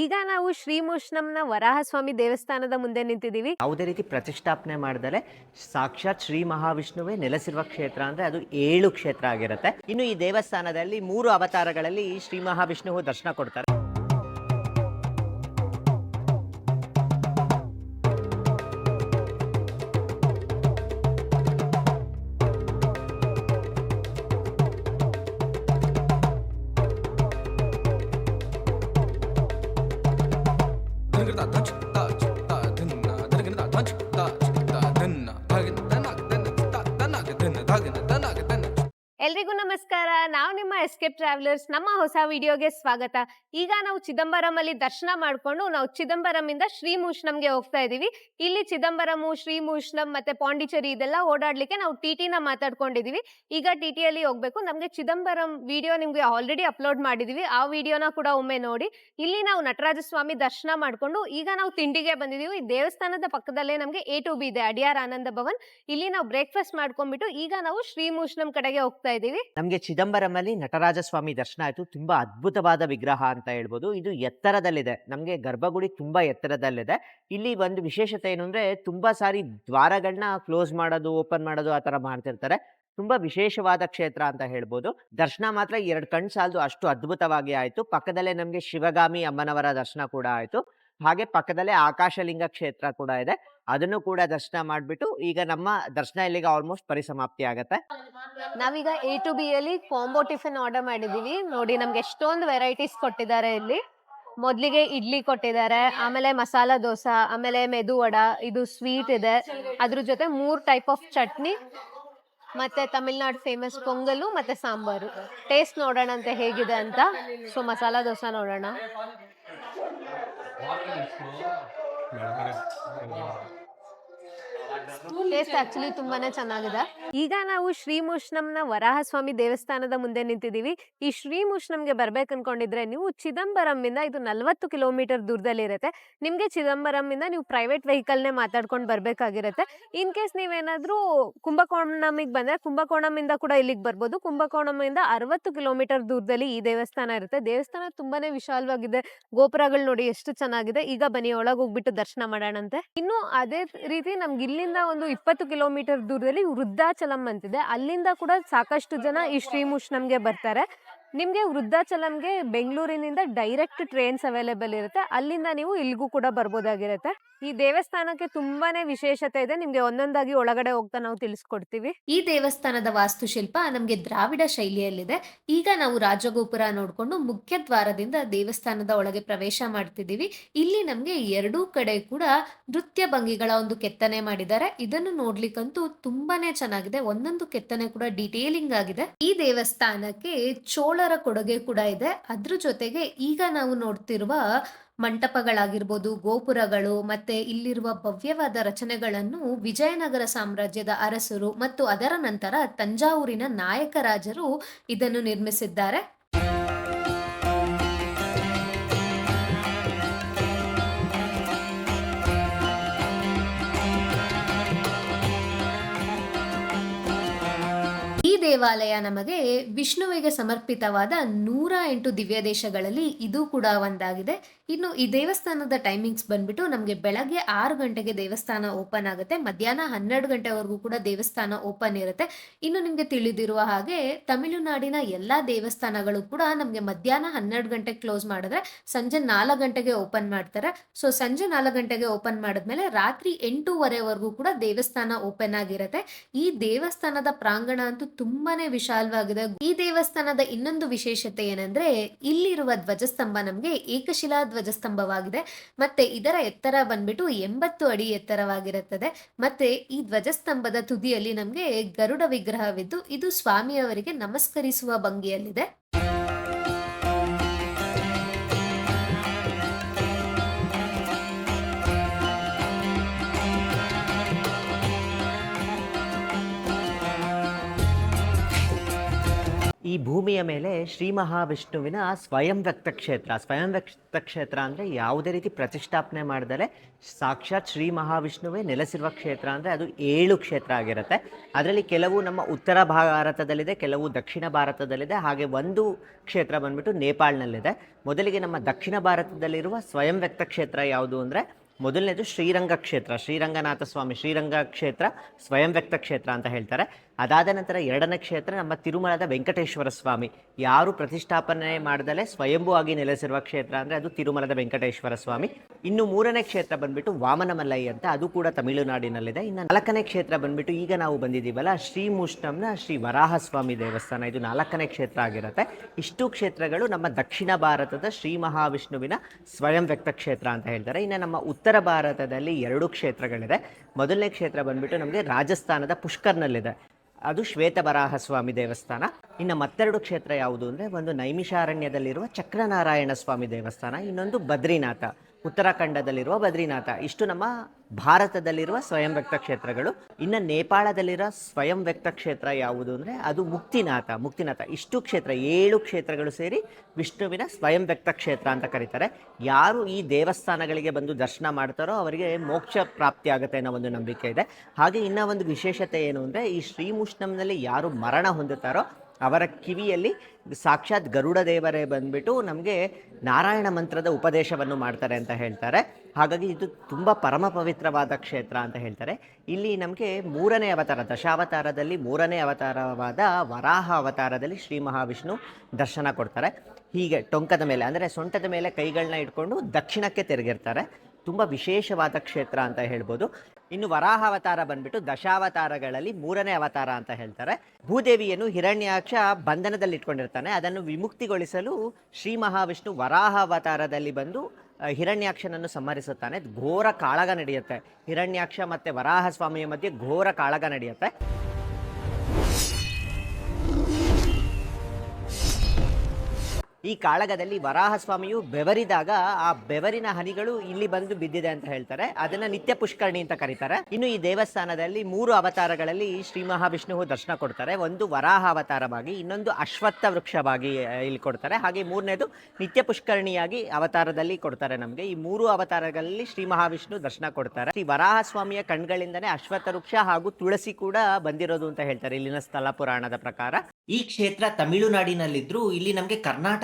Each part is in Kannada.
ಈಗ ನಾವು ಶ್ರೀಮುಷ್ಣಂನ ವರಾಹಸ್ವಾಮಿ ದೇವಸ್ಥಾನದ ಮುಂದೆ ನಿಂತಿದ್ದೀವಿ. ಯಾವುದೇ ರೀತಿ ಪ್ರತಿಷ್ಠಾಪನೆ ಮಾಡಿದರೆ ಸಾಕ್ಷಾತ್ ಶ್ರೀ ಮಹಾವಿಷ್ಣುವೇ ನೆಲೆಸಿರುವ ಕ್ಷೇತ್ರ ಅಂದ್ರೆ ಅದು ಏಳು ಕ್ಷೇತ್ರ ಆಗಿರುತ್ತೆ. ಇನ್ನು ಈ ದೇವಸ್ಥಾನದಲ್ಲಿ ಮೂರು ಅವತಾರಗಳಲ್ಲಿ ಶ್ರೀ ಮಹಾವಿಷ್ಣುವು ದರ್ಶನ ಕೊಡ್ತಾರೆ. ಎಲ್ರಿಗೂ ನಮಸ್ಕಾರ. ನಾವು ನಿಮ್ಮ ಎಸ್ಕೇಪ್ ಟ್ರಾವೆಲರ್ಸ್ ನಮ್ಮ ಹೊಸ ವಿಡಿಯೋಗೆ ಸ್ವಾಗತ. ಈಗ ನಾವು ಚಿದಂಬರಂ ಅಲ್ಲಿ ದರ್ಶನ ಮಾಡಿಕೊಂಡು ನಾವು ಚಿದಂಬರಂ ಇಂದ ಶ್ರೀಮೂಷ್ಣಂಗೆ ಹೋಗ್ತಾ ಇದೀವಿ ಇಲ್ಲಿ ಚಿದಂಬರಮು, ಶ್ರೀಮೂಷ್ಣಂ ಮತ್ತೆ ಪಾಂಡಿಚೇರಿ ಇದೆಲ್ಲ ಓಡಾಡ್ಲಿಕ್ಕೆ ನಾವು ಟಿ ಟಿನ ಮಾತಾಡ್ಕೊಂಡಿದೀವಿ ಈಗ ಟಿ ಟಿಯಲ್ಲಿ ಹೋಗ್ಬೇಕು. ನಮ್ಗೆ ಚಿದಂಬರಂ ವಿಡಿಯೋ ನಿಮ್ಗೆ ಆಲ್ರೆಡಿ ಅಪ್ಲೋಡ್ ಮಾಡಿದೀವಿ ಆ ವಿಡಿಯೋನ ಕೂಡ ಒಮ್ಮೆ ನೋಡಿ. ಇಲ್ಲಿ ನಾವು ನಟರಾಜ ಸ್ವಾಮಿ ದರ್ಶನ ಮಾಡ್ಕೊಂಡು ಈಗ ನಾವು ತಿಂಡಿಗೆ ಬಂದಿದೀವಿ ಈ ದೇವಸ್ಥಾನದ ಪಕ್ಕದಲ್ಲೇ ನಮ್ಗೆ ಎ ಟು ಬಿ ಇದೆ. ಅಡಿಯಾರ್ ಆನಂದ ಭವನ್. ಇಲ್ಲಿ ನಾವು ಬ್ರೇಕ್ಫಾಸ್ಟ್ ಮಾಡ್ಕೊಂಡ್ಬಿಟ್ಟು ಈಗ ನಾವು ಶ್ರೀಮೂಷ್ಣಂ ಕಡೆಗೆ ಹೋಗ್ತಾ ಇದೀವಿ ನಮಗೆ ಚಿದಂಬರಮಲ್ಲಿ ನಟರಾಜ ಸ್ವಾಮಿ ದರ್ಶನ ಆಯಿತು. ತುಂಬಾ ಅದ್ಭುತವಾದ ವಿಗ್ರಹ ಅಂತ ಹೇಳ್ಬೋದು. ಇದು ಎತ್ತರದಲ್ಲಿದೆ. ನಮಗೆ ಗರ್ಭಗುಡಿ ತುಂಬಾ ಎತ್ತರದಲ್ಲಿದೆ. ಇಲ್ಲಿ ಒಂದು ವಿಶೇಷತೆ ಏನು ಅಂದ್ರೆ ತುಂಬಾ ಸಾರಿ ದ್ವಾರಗಳನ್ನ ಕ್ಲೋಸ್ ಮಾಡೋದು, ಓಪನ್ ಮಾಡೋದು ಆ ತರ ಮಾಡ್ತಿರ್ತಾರೆ. ತುಂಬಾ ವಿಶೇಷವಾದ ಕ್ಷೇತ್ರ ಅಂತ ಹೇಳ್ಬೋದು. ದರ್ಶನ ಮಾತ್ರ ಎರಡು ಕಣ್ ಸಾಲದು ಅಷ್ಟು ಅದ್ಭುತವಾಗಿ ಆಯ್ತು. ಪಕ್ಕದಲ್ಲೇ ನಮಗೆ ಶಿವಗಾಮಿ ಅಮ್ಮನವರ ದರ್ಶನ ಕೂಡ ಆಯ್ತು. ಹಾಗೆ ಪಕ್ಕದಲ್ಲೇ ಆಕಾಶಲಿಂಗ ಕ್ಷೇತ್ರ ಕೂಡ ಇದೆ. ಅದನ್ನು ಕೂಡ ದರ್ಶನ ಮಾಡ್ಬಿಟ್ಟು ಈಗ ನಮ್ಮ ದರ್ಶನ ಇಲ್ಲಿಗೆ ಆಲ್ಮೋಸ್ಟ್ ಪರಿಸಮಾಪ್ತಿ ಆಗತ್ತೆ. ನಾವೀಗ ಎ ಟು ಬಿ ಅಲ್ಲಿ ಕಾಂಬೋ ಟಿಫಿನ್ ಆರ್ಡರ್ ಮಾಡಿದೀವಿ. ನೋಡಿ ನಮ್ಗೆ ಎಷ್ಟೊಂದು ವೆರೈಟೀಸ್ ಕೊಟ್ಟಿದ್ದಾರೆ ಇಲ್ಲಿ. ಮೊದ್ಲಿಗೆ ಇಡ್ಲಿ ಕೊಟ್ಟಿದ್ದಾರೆ, ಆಮೇಲೆ ಮಸಾಲಾ ದೋಸಾ, ಆಮೇಲೆ ಮೆದು ವಡ, ಇದು ಸ್ವೀಟ್ ಇದೆ. ಅದ್ರ ಜೊತೆ ಮೂರ್ ಟೈಪ್ ಆಫ್ ಚಟ್ನಿ, ಮತ್ತೆ ತಮಿಳ್ನಾಡು ಫೇಮಸ್ ಪೊಂಗಲು ಮತ್ತೆ ಸಾಂಬಾರು. ಟೇಸ್ಟ್ ನೋಡೋಣ ಅಂತ ಹೇಗಿದೆ ಅಂತ. ಸೊ ಮಸಾಲಾ ದೋಸಾ ನೋಡೋಣ. 말을 했어. 말을 했어. ಟೇಸ್ಟ್ ಆಕ್ಚುಲಿ ತುಂಬಾನೇ ಚೆನ್ನಾಗಿದೆ. ಈಗ ನಾವು ಶ್ರೀಮುಷ್ಣಂನ ವರಾಹಸ್ವಾಮಿ ದೇವಸ್ಥಾನದ ಮುಂದೆ ನಿಂತಿದ್ದೀವಿ. ಈ ಶ್ರೀ ಮುಷ್ಣಂಗೆ ಬರ್ಬೇಕು ಅನ್ಕೊಂಡಿದ್ರೆ ನೀವು ಚಿದಂಬರಂ ಇಂದ ಇದು ನಲ್ವತ್ತು ಕಿಲೋಮೀಟರ್ ದೂರದಲ್ಲಿ ಇರುತ್ತೆ ನಿಮ್ಗೆ ಚಿದಂಬರಂ ಇಂದ ನೀವು ಪ್ರೈವೇಟ್ ವೆಹಿಕಲ್ ನೇ ಮಾತಾಡ್ಕೊಂಡು ಬರ್ಬೇಕಾಗಿರತ್ತೆ. ಇನ್ ಕೇಸ್ ನೀವೇನಾದ್ರೂ ಕುಂಭಕೋಣಮಿಗೆ ಬಂದ್ರೆ ಕುಂಭಕೋಣಂ ಇಂದ ಕೂಡ ಇಲ್ಲಿಗೆ ಬರ್ಬೋದು. ಕುಂಭಕೋಣಂ ಇಂದ ಅರವತ್ತು ಕಿಲೋಮೀಟರ್ ದೂರದಲ್ಲಿ ಈ ದೇವಸ್ಥಾನ ಇರುತ್ತೆ. ದೇವಸ್ಥಾನ ತುಂಬಾನೇ ವಿಶಾಲವಾಗಿದೆ. ಗೋಪುರಗಳು ನೋಡಿ ಎಷ್ಟು ಚೆನ್ನಾಗಿದೆ. ಈಗ ಬನ್ನಿ ಒಳಗೆ ಹೋಗ್ಬಿಟ್ಟು ದರ್ಶನ ಮಾಡೋಣಂತೆ. ಇನ್ನು ಅದೇ ರೀತಿ ನಮ್ಗೆ ಇಲ್ಲಿಂದ ಒಂದು ಇಪ್ಪತ್ತು ಕಿಲೋಮೀಟರ್ ದೂರದಲ್ಲಿ ವೃದ್ಧಾಚಲಂ ಅಂತಿದೆ. ಅಲ್ಲಿಂದ ಕೂಡ ಸಾಕಷ್ಟು ಜನ ಈ ಶ್ರೀಮುಷ್ಣಂಗೆ ಬರ್ತಾರೆ. ನಿಮ್ಗೆ ವೃದ್ಧಾಚಲಂಗೆ ಬೆಂಗಳೂರಿನಿಂದ ಡೈರೆಕ್ಟ್ ಟ್ರೈನ್ಸ್ ಅವೈಲೇಬಲ್ ಇರುತ್ತೆ. ಅಲ್ಲಿಂದ ನೀವು ಇಲ್ಲಿಗೂ ಕೂಡ ಬರ್ಬೋದಾಗಿರುತ್ತೆ. ಈ ದೇವಸ್ಥಾನಕ್ಕೆ ತುಂಬಾನೇ ವಿಶೇಷತೆ ಇದೆ. ನಿಮ್ಗೆ ಒಂದೊಂದಾಗಿ ಒಳಗಡೆ ಹೋಗ್ತಾ ನಾವು ತಿಳಿಸ್ಕೊಡ್ತೀವಿ. ಈ ದೇವಸ್ಥಾನದ ವಾಸ್ತುಶಿಲ್ಪ ನಮಗೆ ದ್ರಾವಿಡ ಶೈಲಿಯಲ್ಲಿದೆ. ಈಗ ನಾವು ರಾಜಗೋಪುರ ನೋಡಿಕೊಂಡು ಮುಖ್ಯ ದ್ವಾರದಿಂದ ದೇವಸ್ಥಾನದ ಒಳಗೆ ಪ್ರವೇಶ ಮಾಡ್ತಿದ್ದೀವಿ. ಇಲ್ಲಿ ನಮಗೆ ಎರಡೂ ಕಡೆ ಕೂಡ ನೃತ್ಯ ಭಂಗಿಗಳ ಒಂದು ಕೆತ್ತನೆ ಮಾಡಿದ್ದಾರೆ. ಇದನ್ನು ನೋಡ್ಲಿಕ್ಕಂತೂ ತುಂಬಾನೇ ಚೆನ್ನಾಗಿದೆ. ಒಂದೊಂದು ಕೆತ್ತನೆ ಕೂಡ ಡಿಟೇಲಿಂಗ್ ಆಗಿದೆ. ಈ ದೇವಸ್ಥಾನಕ್ಕೆ ಚೋಳರ ಕೊಡುಗೆ ಕೂಡ ಇದೆ. ಅದ್ರ ಜೊತೆಗೆ ಈಗ ನಾವು ನೋಡ್ತಿರುವ ಮಂಟಪಗಳಾಗಿರ್ಬೋದು, ಗೋಪುರಗಳು ಮತ್ತೆ ಇಲ್ಲಿರುವ ಭವ್ಯವಾದ ರಚನೆಗಳನ್ನು ವಿಜಯನಗರ ಸಾಮ್ರಾಜ್ಯದ ಅರಸರು ಮತ್ತು ಅದರ ನಂತರ ತಂಜಾವೂರಿನ ನಾಯಕ ರಾಜರು ಇದನ್ನು ನಿರ್ಮಿಸಿದ್ದಾರೆ. ದೇವಾಲಯ ನಮಗೆ ವಿಷ್ಣುವಿಗೆ ಸಮರ್ಪಿತವಾದ ನೂರ ಎಂಟು ದಿವ್ಯ ದೇಶಗಳಲ್ಲಿ ಇದು ಕೂಡ ಒಂದಾಗಿದೆ. ಇನ್ನು ಈ ದೇವಸ್ಥಾನದ ಟೈಮಿಂಗ್ಸ್ ಬಂದ್ಬಿಟ್ಟು ನಮಗೆ ಬೆಳಗ್ಗೆ ಆರು ಗಂಟೆಗೆ ದೇವಸ್ಥಾನ ಓಪನ್ ಆಗುತ್ತೆ. ಮಧ್ಯಾಹ್ನ ಹನ್ನೆರಡು ಗಂಟೆವರೆಗೂ ಕೂಡ ದೇವಸ್ಥಾನ ಓಪನ್ ಇರುತ್ತೆ. ಇನ್ನು ನಿಮಗೆ ತಿಳಿದಿರುವ ಹಾಗೆ ತಮಿಳುನಾಡಿನ ಎಲ್ಲ ದೇವಸ್ಥಾನಗಳು ಕೂಡ ನಮಗೆ ಮಧ್ಯಾಹ್ನ ಹನ್ನೆರಡು ಗಂಟೆಗೆ ಕ್ಲೋಸ್ ಮಾಡಿದ್ರೆ ಸಂಜೆ ನಾಲ್ಕು ಗಂಟೆಗೆ ಓಪನ್ ಮಾಡ್ತಾರೆ. ಸೊ ಸಂಜೆ ನಾಲ್ಕು ಗಂಟೆಗೆ ಓಪನ್ ಮಾಡಿದ್ಮೇಲೆ ರಾತ್ರಿ ಎಂಟೂವರೆವರೆಗೂ ಕೂಡ ದೇವಸ್ಥಾನ ಓಪನ್ ಆಗಿರುತ್ತೆ. ಈ ದೇವಸ್ಥಾನದ ಪ್ರಾಂಗಣ ಅಂತೂ ತುಂಬಾನೇ ವಿಶಾಲವಾಗಿದೆ. ಈ ದೇವಸ್ಥಾನದ ಇನ್ನೊಂದು ವಿಶೇಷತೆ ಏನಂದ್ರೆ, ಇಲ್ಲಿರುವ ಧ್ವಜಸ್ತಂಭ ನಮಗೆ ಏಕಶಿಲಾ ಧ್ವಜಸ್ತಂಭವಾಗಿದೆ. ಮತ್ತೆ ಇದರ ಎತ್ತರ ಬಂದ್ಬಿಟ್ಟು ಎಂಬತ್ತು ಅಡಿ ಎತ್ತರವಾಗಿರುತ್ತದೆ. ಮತ್ತೆ ಈ ಧ್ವಜಸ್ತಂಭದ ತುದಿಯಲ್ಲಿ ನಮಗೆ ಗರುಡ ವಿಗ್ರಹವಿದ್ದು, ಇದು ಸ್ವಾಮಿಯವರಿಗೆ ನಮಸ್ಕರಿಸುವ ಭಂಗಿಯಲ್ಲಿದೆ. ಈ ಭೂಮಿಯ ಮೇಲೆ ಶ್ರೀ ಮಹಾವಿಷ್ಣುವಿನ ಸ್ವಯಂ ವ್ಯಕ್ತ ಕ್ಷೇತ್ರ. ಸ್ವಯಂ ವ್ಯಕ್ತ ಕ್ಷೇತ್ರ ಅಂದರೆ ಯಾವುದೇ ರೀತಿ ಪ್ರತಿಷ್ಠಾಪನೆ ಮಾಡಿದರೆ ಸಾಕ್ಷಾತ್ ಶ್ರೀ ಮಹಾವಿಷ್ಣುವೇ ನೆಲೆಸಿರುವ ಕ್ಷೇತ್ರ ಅಂದರೆ ಅದು ಏಳು ಕ್ಷೇತ್ರ ಆಗಿರುತ್ತೆ. ಅದರಲ್ಲಿ ಕೆಲವು ನಮ್ಮ ಉತ್ತರ ಭಾರತದಲ್ಲಿದೆ, ಕೆಲವು ದಕ್ಷಿಣ ಭಾರತದಲ್ಲಿದೆ, ಹಾಗೆ ಒಂದು ಕ್ಷೇತ್ರ ಬಂದ್ಬಿಟ್ಟು ನೇಪಾಳ್ನಲ್ಲಿದೆ. ಮೊದಲಿಗೆ ನಮ್ಮ ದಕ್ಷಿಣ ಭಾರತದಲ್ಲಿರುವ ಸ್ವಯಂ ವ್ಯಕ್ತ ಕ್ಷೇತ್ರ ಯಾವುದು ಅಂದರೆ ಮೊದಲನೇದು ಶ್ರೀರಂಗ ಕ್ಷೇತ್ರ. ಶ್ರೀರಂಗನಾಥ ಸ್ವಾಮಿ, ಶ್ರೀರಂಗ ಕ್ಷೇತ್ರ, ಸ್ವಯಂ ವ್ಯಕ್ತ ಕ್ಷೇತ್ರ ಅಂತ ಹೇಳ್ತಾರೆ. ಅದಾದ ನಂತರ ಎರಡನೇ ಕ್ಷೇತ್ರ ನಮ್ಮ ತಿರುಮಲದ ವೆಂಕಟೇಶ್ವರ ಸ್ವಾಮಿ. ಯಾರು ಪ್ರತಿಷ್ಠಾಪನೆ ಮಾಡದಲ್ಲೇ ಸ್ವಯಂಭೂವಾಗಿ ನೆಲೆಸಿರುವ ಕ್ಷೇತ್ರ ಅಂದರೆ ಅದು ತಿರುಮಲದ ವೆಂಕಟೇಶ್ವರ ಸ್ವಾಮಿ. ಇನ್ನು ಮೂರನೇ ಕ್ಷೇತ್ರ ಬಂದ್ಬಿಟ್ಟು ವಾಮನಮಲೈ ಅಂತ ಅದು ಕೂಡ ತಮಿಳುನಾಡಿನಲ್ಲಿದೆ. ಇನ್ನು ನಾಲ್ಕನೇ ಕ್ಷೇತ್ರ ಬಂದ್ಬಿಟ್ಟು ಈಗ ನಾವು ಬಂದಿದ್ದೀವಲ್ಲ ಶ್ರೀ ಮುಷ್ಣಂನ ಶ್ರೀ ವರಾಹಸ್ವಾಮಿ ದೇವಸ್ಥಾನ. ಇದು ನಾಲ್ಕನೇ ಕ್ಷೇತ್ರ ಆಗಿರುತ್ತೆ. ಇಷ್ಟು ಕ್ಷೇತ್ರಗಳು ನಮ್ಮ ದಕ್ಷಿಣ ಭಾರತದ ಶ್ರೀ ಮಹಾವಿಷ್ಣುವಿನ ಸ್ವಯಂ ವ್ಯಕ್ತ ಕ್ಷೇತ್ರ ಅಂತ ಹೇಳ್ತಾರೆ. ಇನ್ನು ನಮ್ಮ ಉತ್ತರ ಭಾರತದಲ್ಲಿ ಎರಡು ಕ್ಷೇತ್ರಗಳಿದೆ. ಮೊದಲನೇ ಕ್ಷೇತ್ರ ಬಂದ್ಬಿಟ್ಟು ನಮಗೆ ರಾಜಸ್ಥಾನದ ಪುಷ್ಕರ್ನಲ್ಲಿದೆ. ಅದು ಶ್ವೇತಬರಾಹ ಸ್ವಾಮಿ ದೇವಸ್ಥಾನ. ಇನ್ನು ಮತ್ತೆರಡು ಕ್ಷೇತ್ರ ಯಾವುದು ಅಂದರೆ ಒಂದು ನೈಮಿಷಾರಣ್ಯದಲ್ಲಿರುವ ಚಕ್ರನಾರಾಯಣ ಸ್ವಾಮಿ ದೇವಸ್ಥಾನ, ಇನ್ನೊಂದು ಬದ್ರಿನಾಥ. ಉತ್ತರಾಖಂಡದಲ್ಲಿರುವ ಬದ್ರಿನಾಥ. ಇಷ್ಟು ನಮ್ಮ ಭಾರತದಲ್ಲಿರುವ ಸ್ವಯಂ ವ್ಯಕ್ತ ಕ್ಷೇತ್ರಗಳು. ಇನ್ನು ನೇಪಾಳದಲ್ಲಿರುವ ಸ್ವಯಂ ವ್ಯಕ್ತ ಕ್ಷೇತ್ರ ಯಾವುದು ಅಂದರೆ ಅದು ಮುಕ್ತಿನಾಥ. ಮುಕ್ತಿನಾಥ ಇಷ್ಟು ಕ್ಷೇತ್ರ, ಏಳು ಕ್ಷೇತ್ರಗಳು ಸೇರಿ ವಿಷ್ಣುವಿನ ಸ್ವಯಂ ವ್ಯಕ್ತ ಕ್ಷೇತ್ರ ಅಂತ ಕರೀತಾರೆ. ಯಾರು ಈ ದೇವಸ್ಥಾನಗಳಿಗೆ ಬಂದು ದರ್ಶನ ಮಾಡ್ತಾರೋ ಅವರಿಗೆ ಮೋಕ್ಷ ಪ್ರಾಪ್ತಿ ಆಗುತ್ತೆ ಅನ್ನೋ ಒಂದು ನಂಬಿಕೆ ಇದೆ. ಹಾಗೆ ಇನ್ನೂ ಒಂದು ವಿಶೇಷತೆ ಏನು ಅಂದರೆ ಈ ಶ್ರೀಮುಷ್ಣಂನಲ್ಲಿ ಯಾರು ಮರಣ ಹೊಂದುತ್ತಾರೋ ಅವರ ಕಿವಿಯಲ್ಲಿ ಸಾಕ್ಷಾತ್ ಗರುಡ ದೇವರೇ ಬಂದ್ಬಿಟ್ಟು ನಮಗೆ ನಾರಾಯಣ ಮಂತ್ರದ ಉಪದೇಶವನ್ನು ಮಾಡ್ತಾರೆ ಅಂತ ಹೇಳ್ತಾರೆ. ಹಾಗಾಗಿ ಇದು ತುಂಬ ಪರಮ ಪವಿತ್ರವಾದ ಕ್ಷೇತ್ರ ಅಂತ ಹೇಳ್ತಾರೆ. ಇಲ್ಲಿ ನಮಗೆ ಮೂರನೇ ಅವತಾರ, ದಶಾವತಾರದಲ್ಲಿ ಮೂರನೇ ಅವತಾರವಾದ ವರಾಹ ಅವತಾರದಲ್ಲಿ ಶ್ರೀ ಮಹಾವಿಷ್ಣು ದರ್ಶನ ಕೊಡ್ತಾರೆ. ಹೀಗೆ ಟೊಂಕದ ಮೇಲೆ, ಅಂದರೆ ಸೊಂಟದ ಮೇಲೆ ಕೈಗಳನ್ನ ಇಟ್ಕೊಂಡು ದಕ್ಷಿಣಕ್ಕೆ ತಿರುಗಿರ್ತಾರೆ. ತುಂಬ ವಿಶೇಷವಾದ ಕ್ಷೇತ್ರ ಅಂತ ಹೇಳ್ಬೋದು. ಇನ್ನು ವರಾಹ ಅವತಾರ ಬಂದ್ಬಿಟ್ಟು ದಶಾವತಾರಗಳಲ್ಲಿ ಮೂರನೇ ಅವತಾರ ಅಂತ ಹೇಳ್ತಾರೆ. ಭೂದೇವಿಯನ್ನು ಹಿರಣ್ಯಾಕ್ಷ ಬಂಧನದಲ್ಲಿ ಇಟ್ಕೊಂಡಿರ್ತಾನೆ ಅದನ್ನು ವಿಮುಕ್ತಿಗೊಳಿಸಲು ಶ್ರೀ ಮಹಾವಿಷ್ಣು ವರಾಹ ಅವತಾರದಲ್ಲಿ ಬಂದು ಹಿರಣ್ಯಾಕ್ಷನನ್ನು ಸಂಹರಿಸುತ್ತಾನೆ. ಘೋರ ಕಾಳಗ ನಡೆಯುತ್ತೆ. ಹಿರಣ್ಯಾಕ್ಷ ಮತ್ತು ವರಾಹ ಸ್ವಾಮಿಯ ಮಧ್ಯೆ ಘೋರ ಕಾಳಗ ನಡೆಯುತ್ತೆ. ಈ ಕಾಳಗದಲ್ಲಿ ವರಾಹ ಸ್ವಾಮಿಯು ಬೆವರಿದಾಗ ಆ ಬೆವರಿನ ಹನಿಗಳು ಇಲ್ಲಿ ಬಂದು ಬಿದ್ದಿದೆ ಅಂತ ಹೇಳ್ತಾರೆ. ಅದನ್ನ ನಿತ್ಯ ಪುಷ್ಕರಣಿ ಅಂತ ಕರೀತಾರೆ. ಇನ್ನು ಈ ದೇವಸ್ಥಾನದಲ್ಲಿ ಮೂರು ಅವತಾರಗಳಲ್ಲಿ ಶ್ರೀ ಮಹಾವಿಷ್ಣು ದರ್ಶನ ಕೊಡ್ತಾರೆ. ಒಂದು ವರಾಹ ಅವತಾರವಾಗಿ, ಇನ್ನೊಂದು ಅಶ್ವತ್ಥ ವೃಕ್ಷವಾಗಿ ಇಲ್ಲಿ ಕೊಡ್ತಾರೆ. ಹಾಗೆ ಮೂರನೇದು ನಿತ್ಯ ಪುಷ್ಕರಣಿಯಾಗಿ ಅವತಾರದಲ್ಲಿ ಕೊಡ್ತಾರೆ ನಮಗೆ. ಈ ಮೂರು ಅವತಾರಗಳಲ್ಲಿ ಶ್ರೀ ಮಹಾವಿಷ್ಣು ದರ್ಶನ ಕೊಡ್ತಾರೆ. ವರಾಹ ಸ್ವಾಮಿಯ ಕಣ್ಗಳಿಂದನೇ ಅಶ್ವತ್ಥ ವೃಕ್ಷ ಹಾಗೂ ತುಳಸಿ ಕೂಡ ಬಂದಿರೋದು ಅಂತ ಹೇಳ್ತಾರೆ ಇಲ್ಲಿನ ಸ್ಥಳ ಪುರಾಣದ ಪ್ರಕಾರ. ಈ ಕ್ಷೇತ್ರ ತಮಿಳುನಾಡಿನಲ್ಲಿದ್ರು ಇಲ್ಲಿ ನಮಗೆ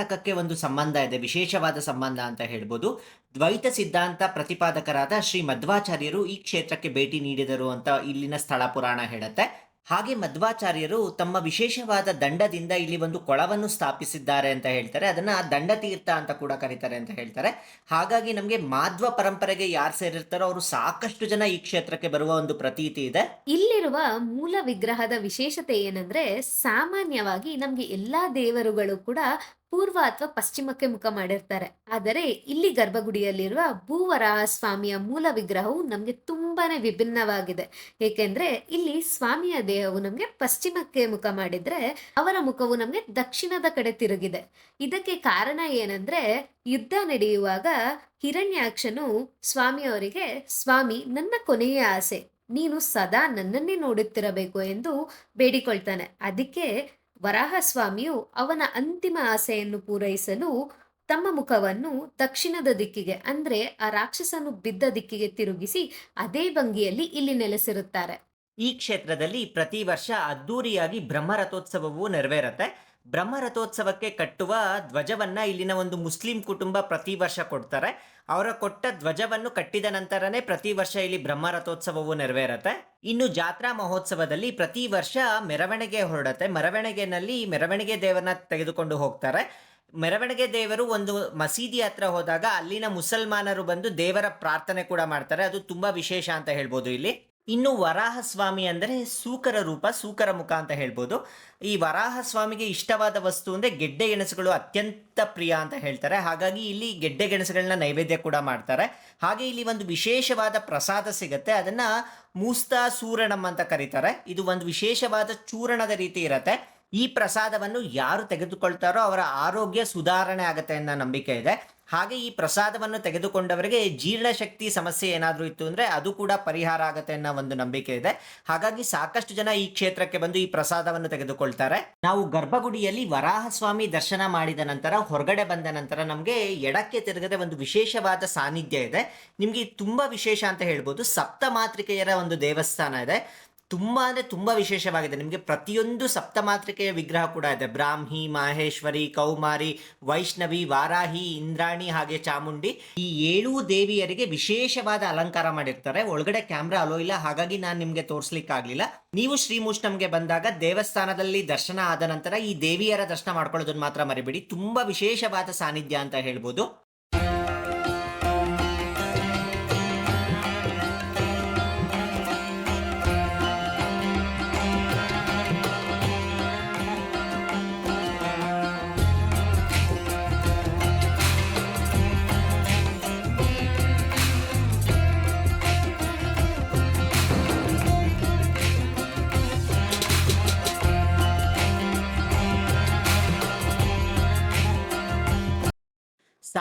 ಕರ್ನಾಟಕಕ್ಕೆ ಒಂದು ಸಂಬಂಧ ಇದೆ, ವಿಶೇಷವಾದ ಸಂಬಂಧ ಅಂತ ಹೇಳ್ಬೋದು. ದ್ವೈತ ಸಿದ್ಧಾಂತ ಪ್ರತಿಪಾದಕರಾದ ಶ್ರೀ ಮಧ್ವಾಚಾರ್ಯರು ಈ ಕ್ಷೇತ್ರಕ್ಕೆ ಭೇಟಿ ನೀಡಿದರು ಅಂತ ಇಲ್ಲಿನ ಸ್ಥಳ ಪುರಾಣ ಹೇಳುತ್ತೆ. ಹಾಗೆ ಮಧ್ವಾಚಾರ್ಯರು ತಮ್ಮ ವಿಶೇಷವಾದ ದಂಡದಿಂದ ಇಲ್ಲಿ ಒಂದು ಕೊಳವನ್ನು ಸ್ಥಾಪಿಸಿದ್ದಾರೆ ಅಂತ ಹೇಳ್ತಾರೆ. ಅದನ್ನ ದಂಡತೀರ್ಥ ಅಂತ ಕೂಡ ಕರೀತಾರೆ ಅಂತ ಹೇಳ್ತಾರೆ. ಹಾಗಾಗಿ ನಮಗೆ ಮಾಧ್ವ ಪರಂಪರೆಗೆ ಯಾರು ಸೇರಿರ್ತಾರೋ ಅವರು ಸಾಕಷ್ಟು ಜನ ಈ ಕ್ಷೇತ್ರಕ್ಕೆ ಬರುವ ಒಂದು ಪ್ರತೀತಿ ಇದೆ. ಇಲ್ಲಿರುವ ಮೂಲ ವಿಗ್ರಹದ ವಿಶೇಷತೆ ಏನಂದ್ರೆ, ಸಾಮಾನ್ಯವಾಗಿ ನಮ್ಗೆ ಎಲ್ಲಾ ದೇವರುಗಳು ಕೂಡ ಪೂರ್ವ ಅಥವಾ ಪಶ್ಚಿಮಕ್ಕೆ ಮುಖ ಮಾಡಿರ್ತಾರೆ. ಆದರೆ ಇಲ್ಲಿ ಗರ್ಭಗುಡಿಯಲ್ಲಿರುವ ಭೂವರಾಹ ಸ್ವಾಮಿಯ ಮೂಲ ವಿಗ್ರಹವು ನಮ್ಗೆ ತುಂಬಾನೇ ವಿಭಿನ್ನವಾಗಿದೆ. ಏಕೆಂದ್ರೆ ಇಲ್ಲಿ ಸ್ವಾಮಿಯ ದೇಹವು ನಮಗೆ ಪಶ್ಚಿಮಕ್ಕೆ ಮುಖ ಮಾಡಿದ್ರೆ ಅವರ ಮುಖವು ನಮಗೆ ದಕ್ಷಿಣದ ಕಡೆ ತಿರುಗಿದೆ. ಇದಕ್ಕೆ ಕಾರಣ ಏನಂದ್ರೆ ಯುದ್ಧ ನಡೆಯುವಾಗ ಹಿರಣ್ಯಾಕ್ಷನು ಸ್ವಾಮಿಯವರಿಗೆ, ಸ್ವಾಮಿ, ನನ್ನ ಕೊನೆಯ ಆಸೆ. ನೀನು ಸದಾ ನನ್ನನ್ನೇ ನೋಡುತ್ತಿರಬೇಕು ಎಂದು ಬೇಡಿಕೊಳ್ತಾನೆ. ಅದಕ್ಕೆ ವರಾಹ ಸ್ವಾಮಿಯು ಅವನ ಅಂತಿಮ ಆಸೆಯನ್ನು ಪೂರೈಸಲು ತಮ್ಮ ಮುಖವನ್ನು ದಕ್ಷಿಣದ ದಿಕ್ಕಿಗೆ, ಅಂದ್ರೆ ಆ ರಾಕ್ಷಸನು ಬಿದ್ದ ದಿಕ್ಕಿಗೆ ತಿರುಗಿಸಿ ಅದೇ ಭಂಗಿಯಲ್ಲಿ ಇಲ್ಲಿ ನೆಲೆಸಿರುತ್ತಾರೆ. ಈ ಕ್ಷೇತ್ರದಲ್ಲಿ ಪ್ರತಿ ವರ್ಷ ಅದ್ದೂರಿಯಾಗಿ ಬ್ರಹ್ಮರಥೋತ್ಸವವು ನೆರವೇರುತ್ತೆ. ಬ್ರಹ್ಮರಥೋತ್ಸವಕ್ಕೆ ಕಟ್ಟುವ ಧ್ವಜವನ್ನ ಇಲ್ಲಿನ ಒಂದು ಮುಸ್ಲಿಂ ಕುಟುಂಬ ಪ್ರತಿ ವರ್ಷ ಕೊಡ್ತಾರೆ. ಅವರ ಕೊಟ್ಟ ಧ್ವಜವನ್ನು ಕಟ್ಟಿದ ನಂತರನೇ ಪ್ರತಿ ವರ್ಷ ಇಲ್ಲಿ ಬ್ರಹ್ಮರಥೋತ್ಸವವು ನೆರವೇರುತ್ತೆ. ಇನ್ನು ಜಾತ್ರಾ ಮಹೋತ್ಸವದಲ್ಲಿ ಪ್ರತಿ ವರ್ಷ ಮೆರವಣಿಗೆ ಹೊರಡತ್ತೆ. ಮೆರವಣಿಗೆನಲ್ಲಿ ಮೆರವಣಿಗೆ ದೇವರನ್ನ ತೆಗೆದುಕೊಂಡು ಹೋಗ್ತಾರೆ. ಮೆರವಣಿಗೆ ದೇವರು ಒಂದು ಮಸೀದಿ ಹತ್ರ ಹೋದಾಗ ಅಲ್ಲಿನ ಮುಸಲ್ಮಾನರು ಬಂದು ದೇವರ ಪ್ರಾರ್ಥನೆ ಕೂಡ ಮಾಡ್ತಾರೆ. ಅದು ತುಂಬಾ ವಿಶೇಷ ಅಂತ ಹೇಳ್ಬೋದು ಇಲ್ಲಿ. ಇನ್ನು ವರಾಹ ಸ್ವಾಮಿ ಅಂದರೆ ಸೂಕರ ರೂಪ, ಸೂಕರ ಮುಖ ಅಂತ ಹೇಳ್ಬೋದು. ಈ ವರಾಹ ಸ್ವಾಮಿಗೆ ಇಷ್ಟವಾದ ವಸ್ತು ಅಂದರೆ ಗೆಡ್ಡೆ ಗೆಣಸುಗಳು ಅತ್ಯಂತ ಪ್ರಿಯ ಅಂತ ಹೇಳ್ತಾರೆ. ಹಾಗಾಗಿ ಇಲ್ಲಿ ಗೆಡ್ಡೆ ಗೆಣಸುಗಳನ್ನ ನೈವೇದ್ಯ ಕೂಡ ಮಾಡ್ತಾರೆ. ಹಾಗೆ ಇಲ್ಲಿ ಒಂದು ವಿಶೇಷವಾದ ಪ್ರಸಾದ ಸಿಗುತ್ತೆ. ಅದನ್ನು ಮೂಸ್ತಾ ಸೂರಣಂ ಅಂತ ಕರೀತಾರೆ. ಇದು ಒಂದು ವಿಶೇಷವಾದ ಚೂರಣದ ರೀತಿ ಇರುತ್ತೆ. ಈ ಪ್ರಸಾದವನ್ನು ಯಾರು ತೆಗೆದುಕೊಳ್ತಾರೋ ಅವರ ಆರೋಗ್ಯ ಸುಧಾರಣೆ ಆಗುತ್ತೆ ಅನ್ನೋ ನಂಬಿಕೆ ಇದೆ. ಹಾಗೆ ಈ ಪ್ರಸಾದವನ್ನು ತೆಗೆದುಕೊಂಡವರಿಗೆ ಜೀರ್ಣಶಕ್ತಿ ಸಮಸ್ಯೆ ಏನಾದರೂ ಇತ್ತು ಅಂದರೆ ಅದು ಕೂಡ ಪರಿಹಾರ ಆಗುತ್ತೆ ಅನ್ನೋ ಒಂದು ನಂಬಿಕೆ ಇದೆ. ಹಾಗಾಗಿ ಸಾಕಷ್ಟು ಜನ ಈ ಕ್ಷೇತ್ರಕ್ಕೆ ಬಂದು ಈ ಪ್ರಸಾದವನ್ನು ತೆಗೆದುಕೊಳ್ತಾರೆ. ನಾವು ಗರ್ಭಗುಡಿಯಲ್ಲಿ ವರಾಹಸ್ವಾಮಿ ದರ್ಶನ ಮಾಡಿದ ನಂತರ, ಹೊರಗಡೆ ಬಂದ ನಂತರ ನಮಗೆ ಎಡಕ್ಕೆ ತಿರುಗದೆ ಒಂದು ವಿಶೇಷವಾದ ಸಾನ್ನಿಧ್ಯ ಇದೆ. ನಿಮಗೆ ತುಂಬ ವಿಶೇಷ ಅಂತ ಹೇಳ್ಬೋದು. ಸಪ್ತ ಮಾತೃಕೆಯರ ಒಂದು ದೇವಸ್ಥಾನ ಇದೆ. ತುಂಬಾ ಅಂದರೆ ತುಂಬ ವಿಶೇಷವಾಗಿದೆ. ನಿಮಗೆ ಪ್ರತಿಯೊಂದು ಸಪ್ತಮಾತ್ರಿಕೆಯ ವಿಗ್ರಹ ಕೂಡ ಇದೆ. ಬ್ರಾಹ್ಮಿ, ಮಾಹೇಶ್ವರಿ, ಕೌಮಾರಿ, ವೈಷ್ಣವಿ, ವಾರಾಹಿ, ಇಂದ್ರಾಣಿ ಹಾಗೆ ಚಾಮುಂಡಿ ಈ ಏಳು ದೇವಿಯರಿಗೆ ವಿಶೇಷವಾದ ಅಲಂಕಾರ ಮಾಡಿರ್ತಾರೆ. ಒಳಗಡೆ ಕ್ಯಾಮ್ರಾ ಅಲೋ ಇಲ್ಲ. ಹಾಗಾಗಿ ನಾನು ನಿಮಗೆ ತೋರಿಸ್ಲಿಕ್ಕಾಗಲಿಲ್ಲ ನೀವು ಶ್ರೀಮೂಷ್ಣಂಗೆ ಬಂದಾಗ ದೇವಸ್ಥಾನದಲ್ಲಿ ದರ್ಶನ ಆದ ನಂತರ ಈ ದೇವಿಯರ ದರ್ಶನ ಮಾಡ್ಕೊಳ್ಳೋದನ್ನ ಮಾತ್ರ ಮರಿಬೇಡಿ. ತುಂಬ ವಿಶೇಷವಾದ ಸಾನ್ನಿಧ್ಯ ಅಂತ ಹೇಳ್ಬೋದು.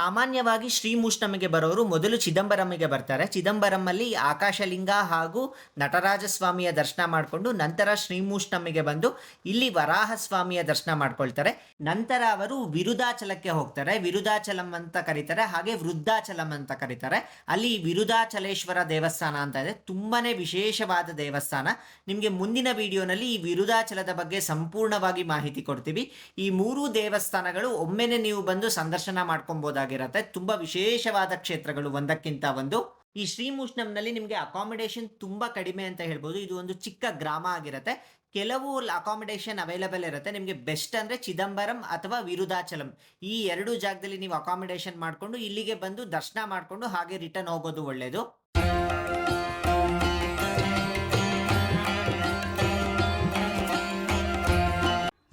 ಸಾಮಾನ್ಯವಾಗಿ ಶ್ರೀಮೂಷ್ಣಮಿಗೆ ಬರೋರು ಮೊದಲು ಚಿದಂಬರಮ್ಮಿಗೆ ಬರ್ತಾರೆ. ಚಿದಂಬರಮ್ಮಲ್ಲಿ ಆಕಾಶಲಿಂಗ ಹಾಗೂ ನಟರಾಜಸ್ವಾಮಿಯ ದರ್ಶನ ಮಾಡಿಕೊಂಡು ನಂತರ ಶ್ರೀಮುಷ್ಣಮಿಗೆ ಬಂದು ಇಲ್ಲಿ ವರಾಹ ಸ್ವಾಮಿಯ ದರ್ಶನ ಮಾಡ್ಕೊಳ್ತಾರೆ. ನಂತರ ಅವರು ವಿರುದಾಚಲಕ್ಕೆ ಹೋಗ್ತಾರೆ. ವಿರುದಾಚಲಂ ಅಂತ ಕರೀತಾರೆ, ಹಾಗೆ ವೃದ್ಧಾಚಲಂ ಅಂತ ಕರೀತಾರೆ. ಅಲ್ಲಿ ವಿರುದಾಚಲೇಶ್ವರ ದೇವಸ್ಥಾನ ಅಂತ ಇದೆ. ತುಂಬಾನೇ ವಿಶೇಷವಾದ ದೇವಸ್ಥಾನ. ನಿಮಗೆ ಮುಂದಿನ ವಿಡಿಯೋನಲ್ಲಿ ಈ ವಿರುದಾಚಲದ ಬಗ್ಗೆ ಸಂಪೂರ್ಣವಾಗಿ ಮಾಹಿತಿ ಕೊಡ್ತೀವಿ. ಈ ಮೂರು ದೇವಸ್ಥಾನಗಳು ಒಮ್ಮೆನೆ ನೀವು ಬಂದು ಸಂದರ್ಶನ ಮಾಡ್ಕೊಬೋದಾಗಿರತ್ತೆ. ತುಂಬಾ ವಿಶೇಷವಾದ ಕ್ಷೇತ್ರಗಳು ಒಂದಕ್ಕಿಂತ ಒಂದು. ಈ ಶ್ರೀಮೂಷ್ಣಂನಲ್ಲಿ ನಿಮಗೆ ಅಕಾಮಿಡೇಷನ್ ತುಂಬಾ ಕಡಿಮೆ ಅಂತ ಹೇಳ್ಬೋದು. ಇದು ಒಂದು ಚಿಕ್ಕ ಗ್ರಾಮ ಆಗಿರುತ್ತೆ. ಕೆಲವು ಅಕಾಮಿಡೇಷನ್ ಅವೈಲಬಲ್ ಇರುತ್ತೆ. ನಿಮಗೆ ಬೆಸ್ಟ್ ಅಂದರೆ ಚಿದಂಬರಂ ಅಥವಾ ವಿರುದಾಚಲಂ. ಈ ಎರಡು ಜಾಗದಲ್ಲಿ ನೀವು ಅಕಾಮಿಡೇಷನ್ ಮಾಡಿಕೊಂಡು ಇಲ್ಲಿಗೆ ಬಂದು ದರ್ಶನ ಮಾಡಿಕೊಂಡು ಹಾಗೆ ರಿಟರ್ನ್ ಹೋಗೋದು ಒಳ್ಳೆಯದು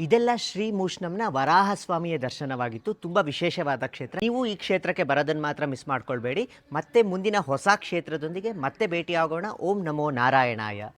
ಇದೆಲ್ಲ ಶ್ರೀ ಮೂಷ್ಣಂನ ವರಾಹ ಸ್ವಾಮಿಯ ದರ್ಶನವಾಗಿತ್ತು. ತುಂಬ ವಿಶೇಷವಾದ ಕ್ಷೇತ್ರ. ನೀವು ಈ ಕ್ಷೇತ್ರಕ್ಕೆ ಬರೋದನ್ನು ಮಾತ್ರ ಮಿಸ್ ಮಾಡ್ಕೊಳ್ಬೇಡಿ. ಮತ್ತೆ ಮುಂದಿನ ಹೊಸ ಕ್ಷೇತ್ರದೊಂದಿಗೆ ಮತ್ತೆ ಭೇಟಿಯಾಗೋಣ. ಓಂ ನಮೋ ನಾರಾಯಣಾಯ.